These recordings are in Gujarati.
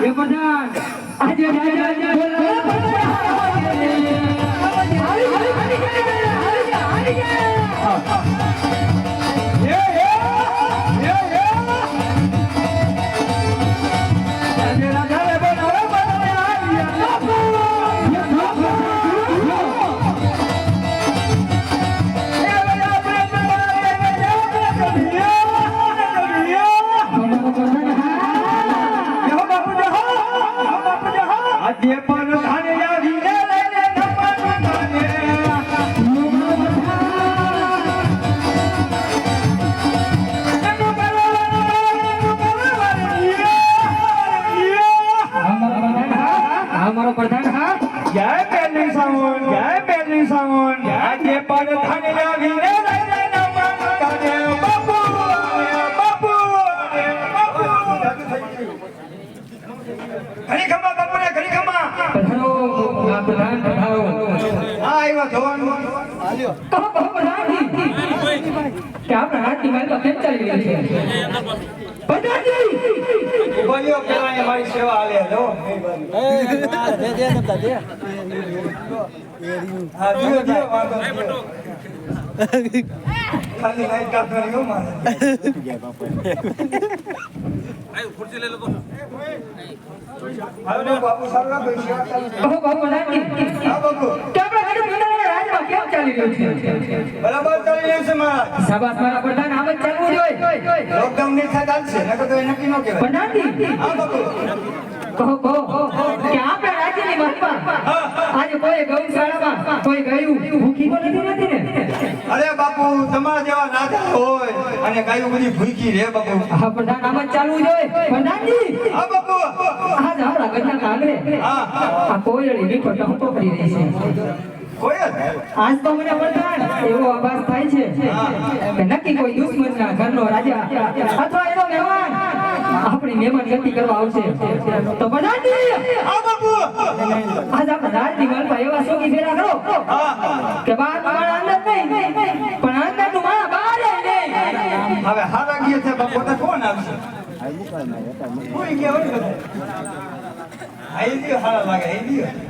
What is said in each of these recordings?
પ્રધાન આજે રાજા રાજા ધોવાનું કહો કહો પ્રધાનજી કે આપણા હાથની માલમાં કેમ ચાલી રહી છે પ્રધાનજી બોલ્યો પેલા મારી સેવા હાલે લો હા દિયો દિયો વાંધો ખાલી લાઈટ કાપવાની હો મારે. હાલો ને બાપુ સારું હા બાપુ. રાજમાં કેમ ચાલી રહ્યું છે? બરાબર ચાલી રહ્યું છે મહારાજ. શાબાશ મારા પ્રધાન આમ જ ચાલવું જોઈએ. લોકડાઉનની થાય ચાલશે નકર તો નક્કી ન કહેવાય. પ્રધાનજી હા બાપુ. કહો કહો કે આપણા રાજ્યની મહિમા આજે કોઈ ગૌશાળામાં કોઈ ગયું ભૂખી તો નથી રહેતી ને? અરે બાપુ તમારા જેવા નાદા હોય અને ગાયું બધી ભૂખી રે બાપુ. હા પ્રધાન આમ જ ચાલવું જોઈએ. પ્રધાનજી હા બાપુ. હા આ ટહુકો કરી રહી છે. કોઈ આજ તો મને પ્રધાન એવો આભાસ થાય છે. કે નક્કી કોઈ દુશ્મનના ઘરનો રાજા અથવા એનો મહેમાન આપણી મહેમાન ગતિ કરવા આવશે. તો પ્રધાનજી આજ આપણે રાજની માલમાં એવા શોખી ફેરા કરો કે બહાર માણા અંદર નહીં પણ અંદરનું માણા બહાર નહીં. હવે હારા ગીએ છે બાપુ કોણ આવશે કોઈ ગયા હોય ને ગયો હારા લાગે દિયો હા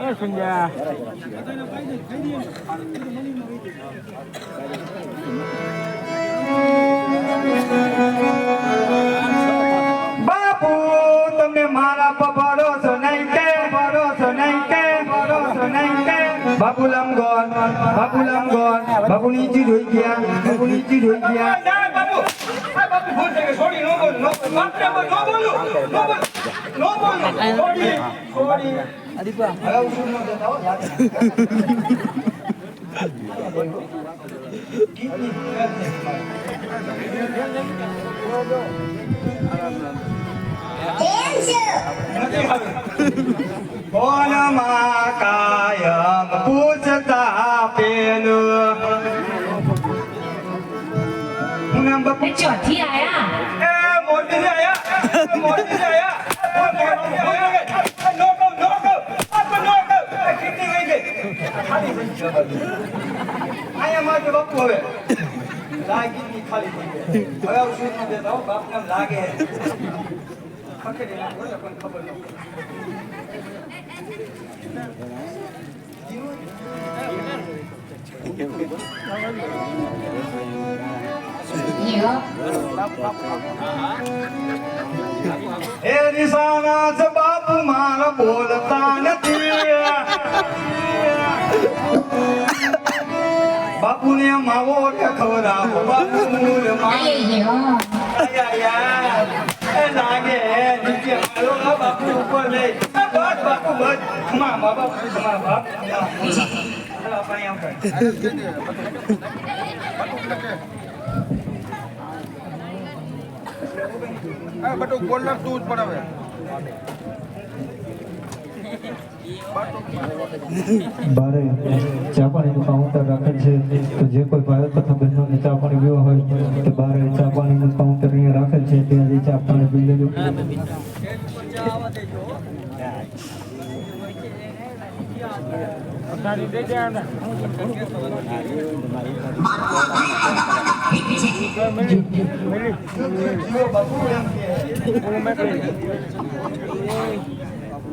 એ સમજ્યા બાપુ તમને મારા પર ભરોસો નહીં કે ભરોસો નહીં કે ભરોસો નહીં કે. બાપુલામ ગોન બાપુલામ ગોન બાપુ નીચી જોઈ ગયા બાપુ નીચી જોઈ ગયા. બાપુ. બાપુ ભૂલ છે કે છોડી નો બોલ નો બોલ. બાપ નો બોલ નો બોલું. નો બોલ નો બોલ છોડી છોડી હવે ઉછળ નો દેતા હો યાદ કોણમાં કાયમ પૂછતા પેલું હું નામ ચોથી આયા મોટી આયા મોટી આયા એ મોદી જી આયા એ નો કહો નો કહો આ તો નો કહો એ કેટલી ગઈ આયા માટે બાપુ હવે. લાગી ખાલી હવે આવું શું ન દેતા હો, બાપને લાગે. ખખેડી નાખો પણ ખબર છે મારા બોલતા નથી. બાપુને માવો કે ખવડાવો બાપુ મૂળ આયે યો એ લાગે નીચે મારો બાપુ ઉપર લે બાપુ બસ મા બાપુ ખમા બાપ. બટુક બોલ તું જ પણ હવે. બારે ચા પાણીનું કાઉન્ટર રાખેલ છે. તો જે કોઈ ભાઈઓ તથા બહેનોને ચા પાણી પીવા હોય, તો બારે ચા પાણીનું કાઉન્ટર અહીંયા રાખેલ છે. ત્યાં જઈ ચા પાણી પી લેજો. બાપુ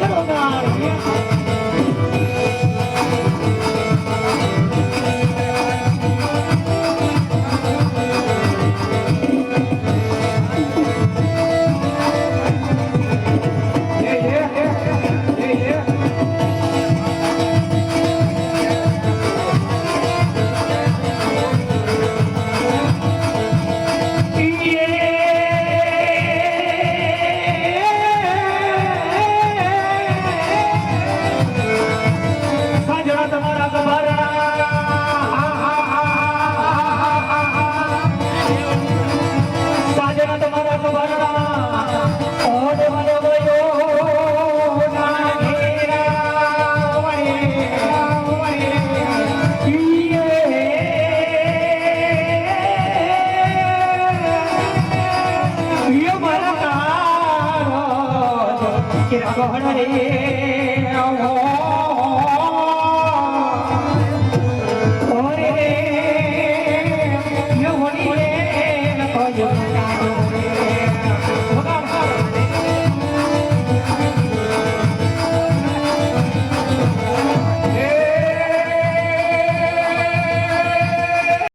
¡Vamos!